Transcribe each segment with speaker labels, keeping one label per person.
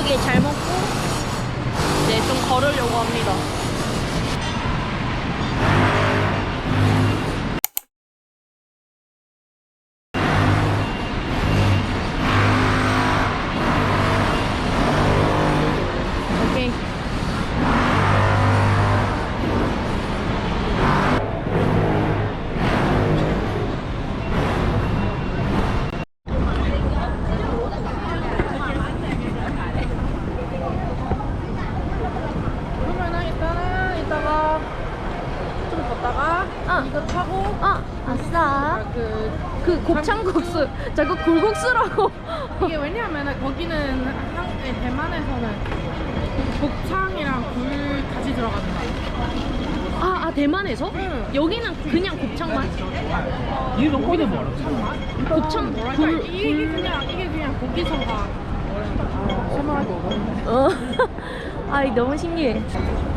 Speaker 1: 배부르게 잘 먹고 이제 좀 걸으려고 합니다. 곱창국수. 자꾸 굴국수라고.
Speaker 2: 이게 왜냐하면은 거기는 한, 아니, 대만에서는 곱창이랑 굴 같이 들어가는 거야.
Speaker 1: 아, 아 대만에서?
Speaker 2: 응.
Speaker 1: 여기는 그냥 곱창만?
Speaker 3: 이거 거기는 뭐라
Speaker 1: 곱창
Speaker 2: 뭐랄까
Speaker 1: 굴.
Speaker 2: 이게 그냥 이게 그냥 고기서가
Speaker 1: 어. 아이 너무 신기해.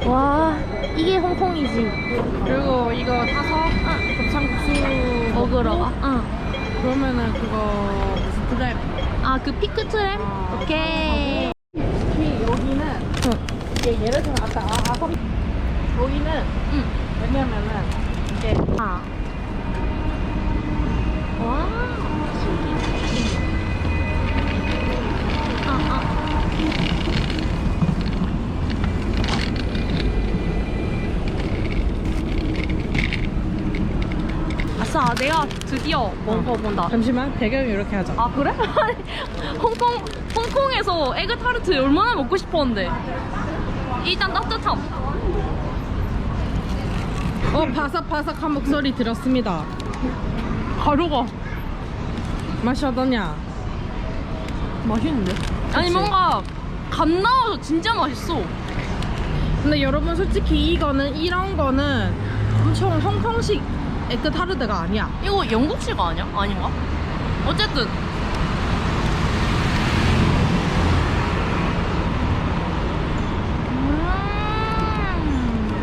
Speaker 1: 와, 이게 홍콩이지.
Speaker 2: 그리고 이거 타서 아, 곱창국수
Speaker 1: 먹으러 가. 어.
Speaker 2: 그러면은 그거 무슨 드라이브
Speaker 1: 아, 그 피크 트램?
Speaker 2: 아,
Speaker 1: 오케이.
Speaker 2: 특히 여기는 이게 예를 들어 아까 아, 아서 여기는
Speaker 1: 응.
Speaker 2: 왜냐면은 이게
Speaker 1: 아. 와. 신기해. 아, 아. 내가 드디어 먹어본다.
Speaker 2: 잠시만 배경 이렇게 하자
Speaker 1: 아 그래? 홍콩 홍콩에서 에그 타르트 얼마나 먹고 싶었는데 일단 따뜻함.
Speaker 2: 어 바삭바삭한 목소리 들었습니다
Speaker 1: 가루가
Speaker 2: 맛이 어떠냐?
Speaker 1: 맛있는데? 아니
Speaker 2: 그치?
Speaker 1: 뭔가 간 나와서 진짜 맛있어.
Speaker 2: 근데 여러분 솔직히 이거는 이런 거는 엄청 홍콩식 에그 타르트가 아니야
Speaker 1: 이거 영국식 아니야? 아닌가? 어쨌든 음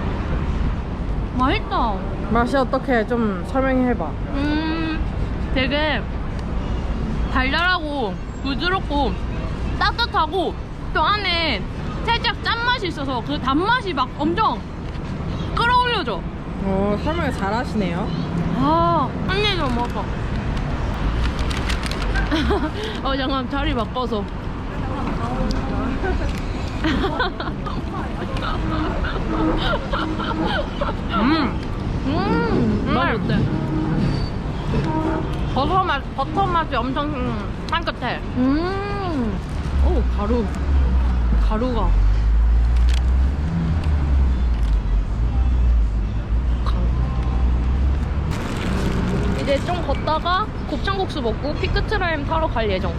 Speaker 1: 맛있다.
Speaker 2: 맛이 어떻게 좀 설명해봐
Speaker 1: 음, 되게 달달하고 부드럽고 따뜻하고 또 안에 살짝 짠맛이 있어서 그 단맛이 막 엄청 끌어올려져.
Speaker 2: 어 설명을 잘 하시네요
Speaker 1: 아, 한입더 먹어. 어, 잠깐 자리 바꿔서.
Speaker 2: 음
Speaker 1: 음, 맛
Speaker 2: 음.
Speaker 1: 어때? 버터 맛, 버터 맛이 엄청 음, 향긋해. 음, 오 가루, 가루가. 가루. 이제 좀 걷다가 곱창국수 먹고 피크트라임 타러 갈 예정.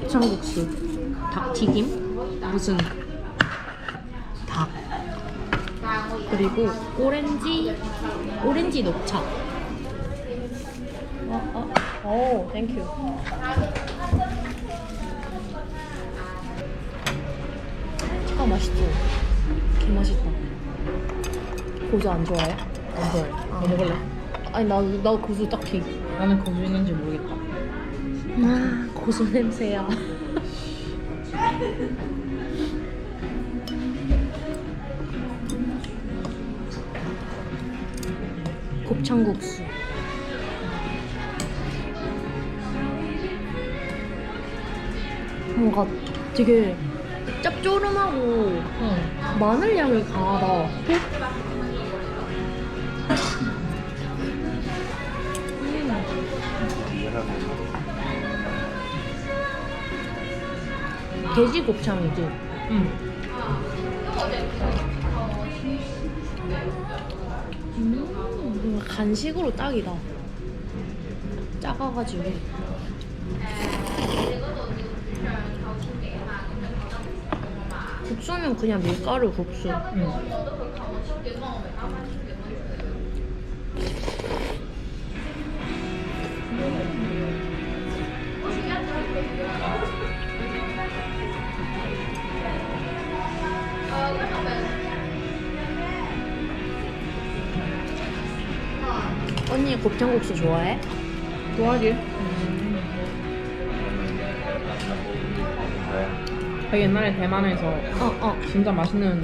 Speaker 1: 곱창국수, 닭튀김, 무슨 닭, 그리고 오렌지 오렌지 녹차. 어, 어. 오, 땡큐. 아, 맛있죠? 개 맛있다. 고수 안 좋아해?
Speaker 2: 안 좋아해. 너 먹을래?
Speaker 1: 아니, 나, 나 고수 딱히.
Speaker 2: 나는 고수 있는지 모르겠다.
Speaker 1: 아, 고수 냄새야. 곱창국수. 뭔가 되게 짭조름하고
Speaker 2: 응.
Speaker 1: 마늘 향이 강하다. 돼지 곱창이지.
Speaker 2: 응.
Speaker 1: 음, 간식으로 딱이다. 작아가지고. 국수면 그냥 밀가루 국수.
Speaker 2: 응.
Speaker 1: 언니 곱창국수 좋아해?
Speaker 2: 좋아하지? 그 옛날에 대만에서
Speaker 1: 어, 어.
Speaker 2: 진짜 맛있는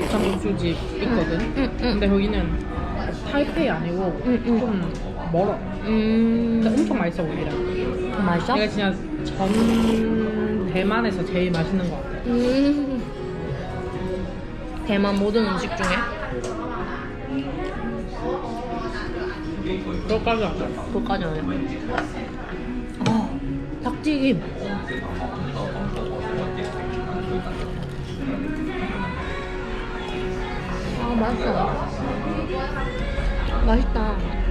Speaker 2: 곱창국수집 있거든.
Speaker 1: 응, 응.
Speaker 2: 근데 거기는 타이페이 아니고
Speaker 1: 응, 응.
Speaker 2: 좀 멀어.
Speaker 1: 음.
Speaker 2: 근데 엄청 맛있어 거기랑.
Speaker 1: 맛있어?
Speaker 2: 내가 진짜 전 대만에서 제일 맛있는 것 같아.
Speaker 1: 음. 대만 모든 음식 중에
Speaker 2: 그것까지 안 돼.
Speaker 1: 그거까지 안 해. 아, 닭튀김. 아, 맛있어. 맛있다.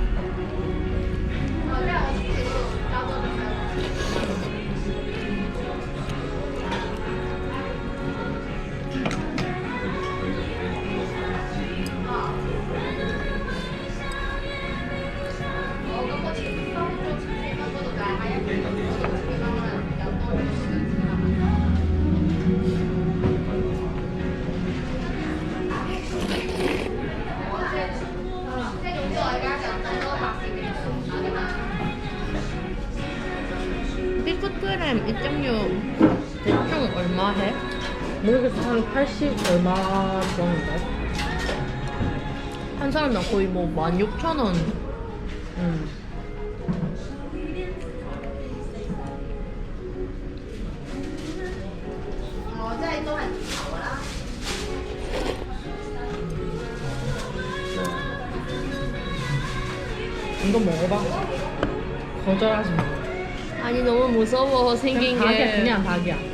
Speaker 1: 해?
Speaker 2: 모르겠어 한 80 얼마 정도?
Speaker 1: 한 사람당 거의 뭐 16,000원.
Speaker 2: 응. 이거 먹어봐. 거절하지 마.
Speaker 1: 아니 너무 무서워 생긴
Speaker 2: 그냥 닭이야,
Speaker 1: 게.
Speaker 2: 그냥 닭이야.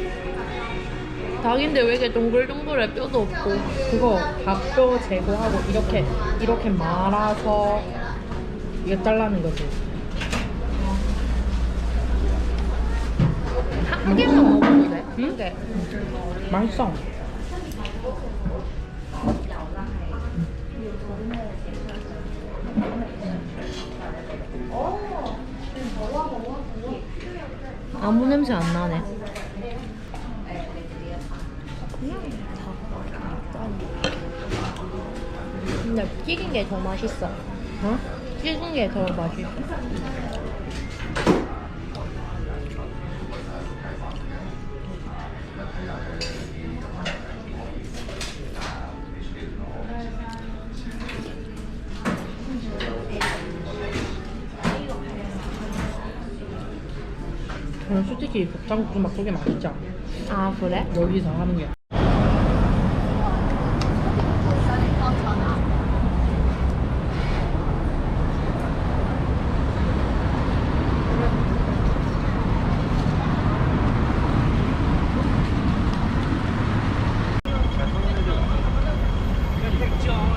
Speaker 1: 닭인데 왜 이렇게 동글동글해 뼈도 없고.
Speaker 2: 그거 닭뼈 제거하고 이렇게 이렇게 말아서 이거 잘라는 거지.
Speaker 1: 한 개만 먹어도 돼?
Speaker 2: 응?
Speaker 1: 한 개.
Speaker 2: 맛있어.
Speaker 1: 아무 냄새 안 나네. 근데 튀긴 게 더 맛있어.
Speaker 2: 어?
Speaker 1: 튀긴 게더 맛있어.
Speaker 2: 저는 솔직히 곱창국수 막 그게 맛있지 않아.
Speaker 1: 아 그래?
Speaker 2: 여기서 하는 게.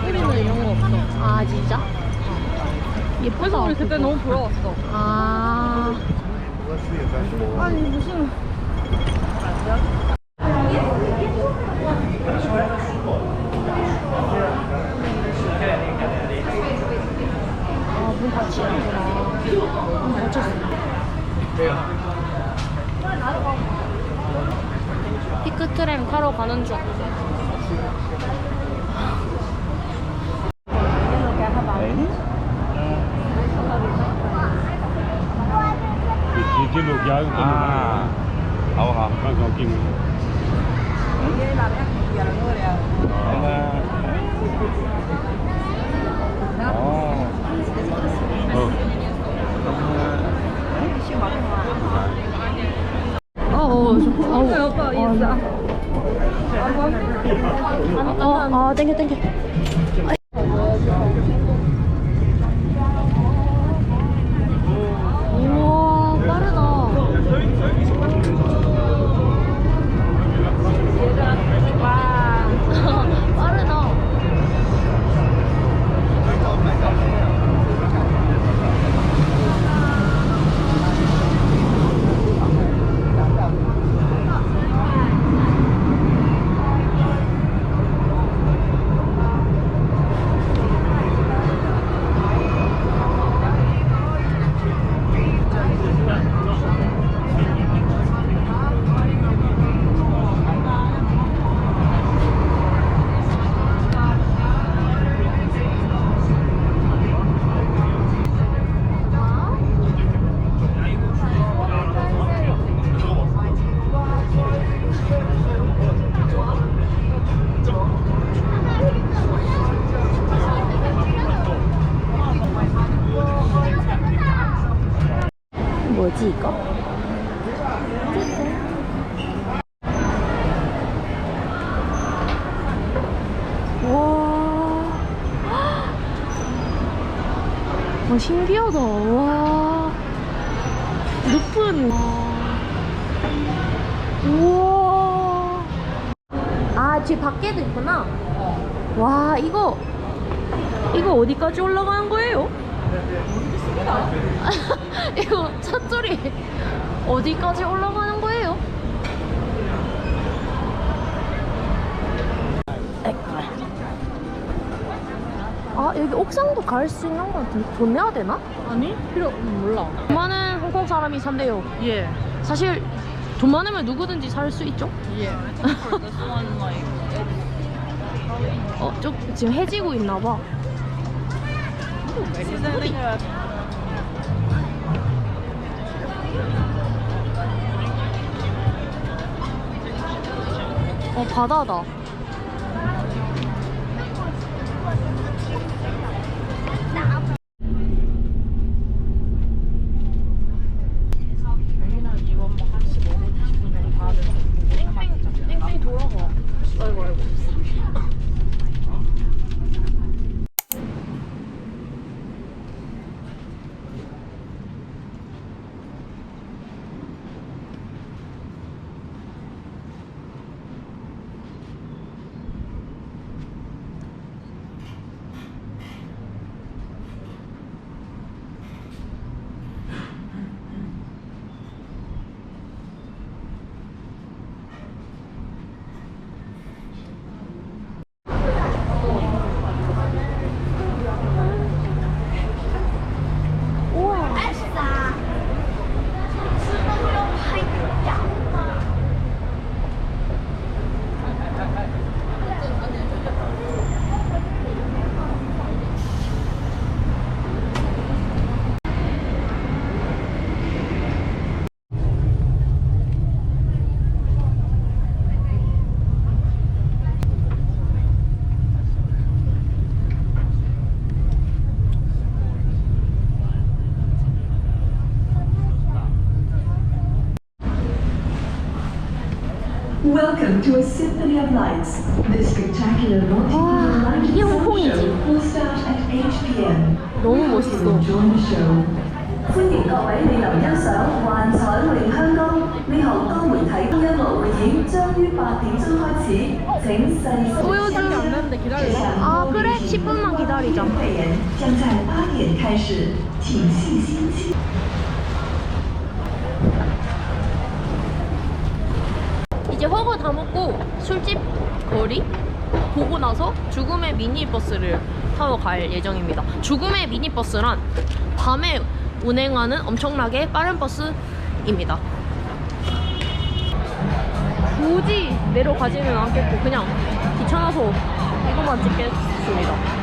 Speaker 1: 우리는 이런 거 없어. 아 진짜? 예쁘다.
Speaker 2: 우리 그때 너무 부러웠어.
Speaker 1: 아.
Speaker 2: 아니 무슨
Speaker 1: 피크 트램 타러 가는 중.
Speaker 4: À, không hả?
Speaker 5: Con
Speaker 4: Ồ.
Speaker 5: Ờ
Speaker 1: 어, 어, 저, 어, 오빠 있어. 어, 어, 땡겨, 땡겨. 우와, 빠르다. 와, 빠르다. 뭐지, 이거? 와. 와, 신기하다. 와. 높은. 우와. 아, 뒤 밖에도 있구나. 와, 이거. 이거 어디까지 올라가는 거예요? 이거 찻줄이 어디까지 올라가는 거예요? 아 여기 옥상도 갈 수 있는 건 돈- 돈 내야 되나?
Speaker 2: 아니? 필요 음, 몰라.
Speaker 1: 돈 많은 홍콩 사람이 산대요
Speaker 2: 예.
Speaker 1: 사실 돈 많으면 누구든지 살 수 있죠
Speaker 2: 예.
Speaker 1: 어, 좀 지금 해지고 있나 봐어 바다다 뺑뺑 돌아가 아이고 아이고
Speaker 6: Welcome to a Symphony of Lights. This spectacular multimedia light
Speaker 1: 이게
Speaker 6: sound
Speaker 1: 홍콩이지.
Speaker 6: show will start at 8 p.m.
Speaker 1: 너무 멋있어
Speaker 6: Join the show. 歡迎各位莅臨欣賞《幻彩詠香江》呢項多媒體音樂匯演，將於八點鐘開始。請細心
Speaker 2: 보여주면 안 되는데 기다려.
Speaker 1: 아 그래 10분만 기다리자
Speaker 6: 会演将在八點開始，請細心期。
Speaker 1: 다 먹고 술집 거리 보고 나서 죽음의 미니버스를 타러 갈 예정입니다. 죽음의 미니버스란 밤에 운행하는 엄청나게 빠른 버스 입니다. 굳이 내려가지는 않겠고 그냥 귀찮아서 이거만 찍겠습니다.